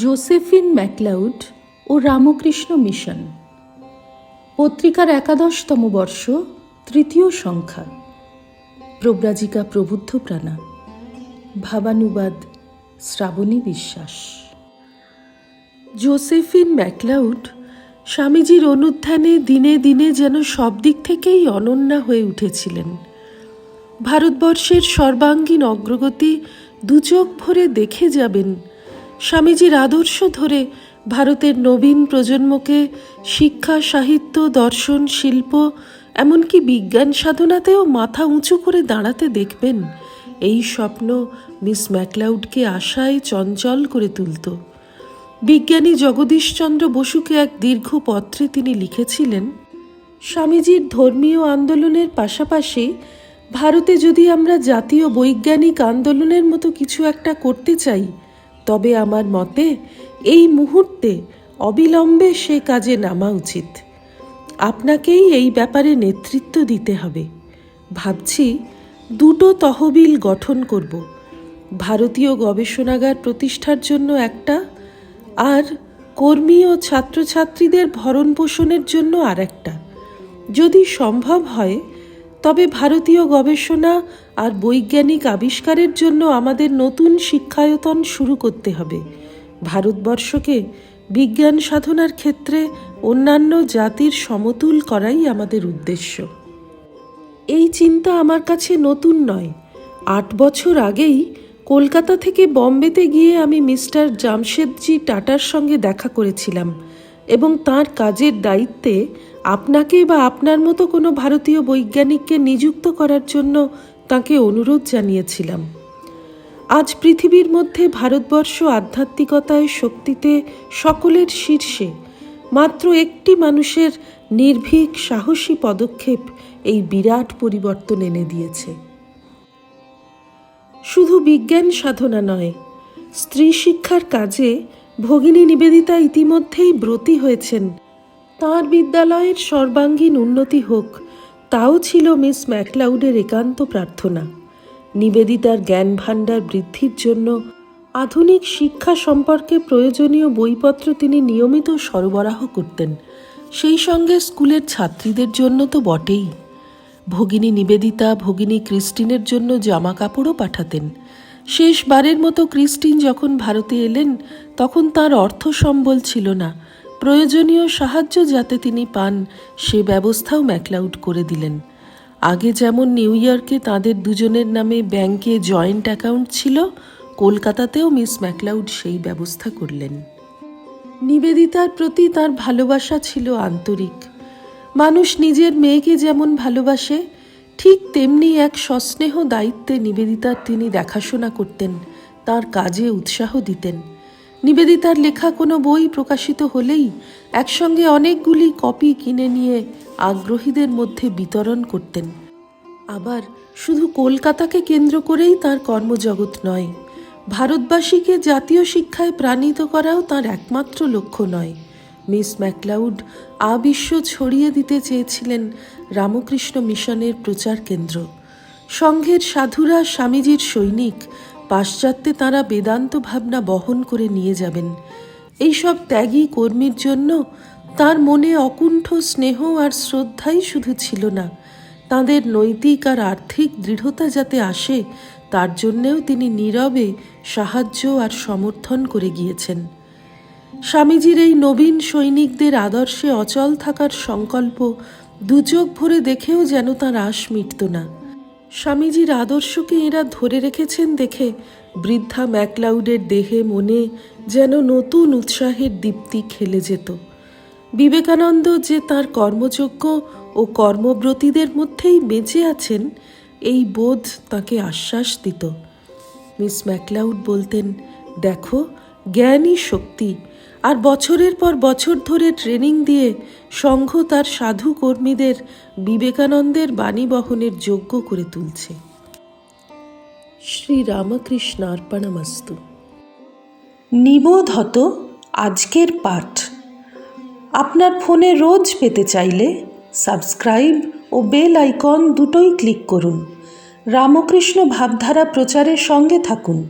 Josephine MacLeod ও Ramakrishna mission. পত্রিকার একাদশতম বর্ষ, তৃতীয় সংখ্যা। প্রব্রাজিকা প্রবুদ্ধ প্রাণা। ভাবানুবাদ, শ্রাবণী বিশ্বাস। জোসেফিন ম্যাকলাউড স্বামীজির অনুধ্যানে দিনে দিনে যেন সব দিক থেকেই অনন্যা হয়ে উঠেছিলেন। ভারতবর্ষের সর্বাঙ্গীন অগ্রগতি দুচোখ ভরে দেখে যাবেন স্বামীজির আদর্শ ধরে ভারতের নবীন প্রজন্মকে শিক্ষা, সাহিত্য, দর্শন, শিল্প, এমনকি বিজ্ঞান সাধনাতেও মাথা উঁচু করে দাঁড়াতে দেখবেন। এই স্বপ্ন মিস ম্যাকলাউডকে আশায় চঞ্চল করে তুলত। বিজ্ঞানী জগদীশচন্দ্র বসুকে এক দীর্ঘ পত্রে তিনি লিখেছিলেন, স্বামীজির ধর্মীয় আন্দোলনের পাশাপাশি ভারতে যদি আমরা জাতীয় বৈজ্ঞানিক আন্দোলনের মতো কিছু একটা করতে চাই তবে আমার মতে, এই মুহূর্তে অবিলম্বে সে কাজে নামা উচিত। আপনাকেই এই ব্যাপারে নেতৃত্ব দিতে হবে। ভাবছি, দুটো তহবিল গঠন করব। ভারতীয় গবেষণাগার প্রতিষ্ঠার জন্য একটা, আর কর্মী ও ছাত্রছাত্রীদের ভরণ পোষণের জন্য আর একটা যদি সম্ভব হয় তবে ভারতীয় গবেষণা আর বৈজ্ঞানিক আবিষ্কারের জন্য আমাদের নতুন শিক্ষায়তন শুরু করতে হবে। ভারতবর্ষকে বিজ্ঞান সাধনার ক্ষেত্রে অন্যান্য জাতির সমতুল করাই আমাদের উদ্দেশ্য। এই চিন্তা আমার কাছে নতুন নয়। আট বছর আগেই কলকাতা থেকে বম্বেতে গিয়ে আমি মিস্টার জামশেদজি টাটার সঙ্গে দেখা করেছিলাম। এবং তার কাজের দায়িত্বে আপনাকে বা আপনার মতো কোনো ভারতীয় বৈজ্ঞানিককে নিযুক্ত করার জন্য তাকে অনুরোধ জানিয়েছিলাম। আজ পৃথিবীর মধ্যে ভারতবর্ষ আধ্যাত্মিকতায় শক্তিতে সকলের শীর্ষে, মাত্র একটি মানুষের নির্ভীক সাহসী পদক্ষেপ এই বিরাট পরিবর্তন এনে দিয়েছে। শুধু বিজ্ঞান সাধনা নয়, স্ত্রী শিক্ষার কাজে ভগিনী নিবেদিতা ইতিমধ্যেই ব্রতী হয়েছেন। তাঁর বিদ্যালয়ের সর্বাঙ্গীন উন্নতি হোক, তাও ছিল মিস ম্যাকলাউডের একান্ত প্রার্থনা। নিবেদিতার জ্ঞান ভাণ্ডার বৃদ্ধির জন্য আধুনিক শিক্ষা সম্পর্কে প্রয়োজনীয় বইপত্র তিনি নিয়মিত সরবরাহ করতেন। সেই সঙ্গে স্কুলের ছাত্রীদের জন্য তো বটেই। ভগিনী নিবেদিতা, ভগিনী ক্রিস্টিনের জন্য জামা কাপড়ও পাঠাতেন। শেষবারের মতো ক্রিস্টিন যখন ভারতে এলেন, তখন তার অর্থ সম্বল ছিল না। প্রয়োজনীয় সাহায্য যাতে তিনি পান, সে ব্যবস্থাও ম্যাকলাউড করে দিলেন। আগে যেমন নিউ ইয়র্কে তাঁদের দুজনের নামে ব্যাংকে জয়েন্ট অ্যাকাউন্ট ছিল, কলকাতাতেও মিস ম্যাকলাউড সেই ব্যবস্থা করলেন। নিবেদিতার প্রতি তার ভালোবাসা ছিল আন্তরিক। মানুষ নিজের মেয়েকে যেমন ভালোবাসে ঠিক তেমনি এক সস্নেহ দায়িত্বে নিবেদিতার তিনি দেখাশোনা করতেন, তার কাজে উৎসাহ দিতেন। নিবেদিতার লেখা কোনো বই প্রকাশিত হলেই একসঙ্গে অনেকগুলি কপি কিনে নিয়ে আগ্রহীদের মধ্যে বিতরণ করতেন। আবার শুধু কলকাতাকে কেন্দ্র করেই তার কর্মজগৎ নয়, ভারতবাসীকে জাতীয় শিক্ষায় প্রাণিত করাও তার একমাত্র লক্ষ্য নয়। মিস ম্যাকলাউড আবিশ্ব ছড়িয়ে দিতে চেয়েছিলেন রামকৃষ্ণ মিশনের প্রচার কেন্দ্র। সংঘের সাধুরা স্বামীজির সৈনিক পাশ্চাত্যে তারা বেদান্ত ভাবনা বহন করে নিয়ে যাবেন। এইসব ত্যাগী কর্মীর জন্য তার মনে অকুণ্ঠ স্নেহ আর শ্রদ্ধাই শুধু ছিল না, তাদের নৈতিক আর আর্থিক দৃঢ়তা যাতে আসে, তার জন্যেও তিনি নীরবে সাহায্য আর সমর্থন করে গিয়েছেন। স্বামীজির এই নবীন সৈনিকদের আদর্শে অচল থাকার সংকল্প দুচোখ ভরে দেখেও যেন তার আশ মিটত না। স্বামীজির আদর্শকে এরা ধরে রেখেছেন দেখে বৃদ্ধা ম্যাকলাউডের দেহে মনে যেন নতুন উৎসাহের দীপ্তি খেলে যেত। বিবেকানন্দ যে তার কর্মযোগ্য ও কর্মব্রতীদের মধ্যেই বেঁচে আছেন, এই বোধ তাকে আশ্বাস দিত। মিস ম্যাকলাউড বলতেন, দেখো জ্ঞানই শক্তি। আর বছরের পর বছর ধরে ট্রেনিং দিয়ে সংঘ তার সাধু কর্মীদের বিবেকানন্দের বাণী বহনের যোগ্য করে তুলছে। শ্রী রামকৃষ্ণ অর্পণমস্তু। নিবোধ হত আজকের পাঠ। আপনার ফোনে রোজ পেতে চাইলে সাবস্ক্রাইব ও বেল আইকন দুটোই ক্লিক করুন। রামকৃষ্ণ ভাবধারা প্রচারের সঙ্গে থাকুন।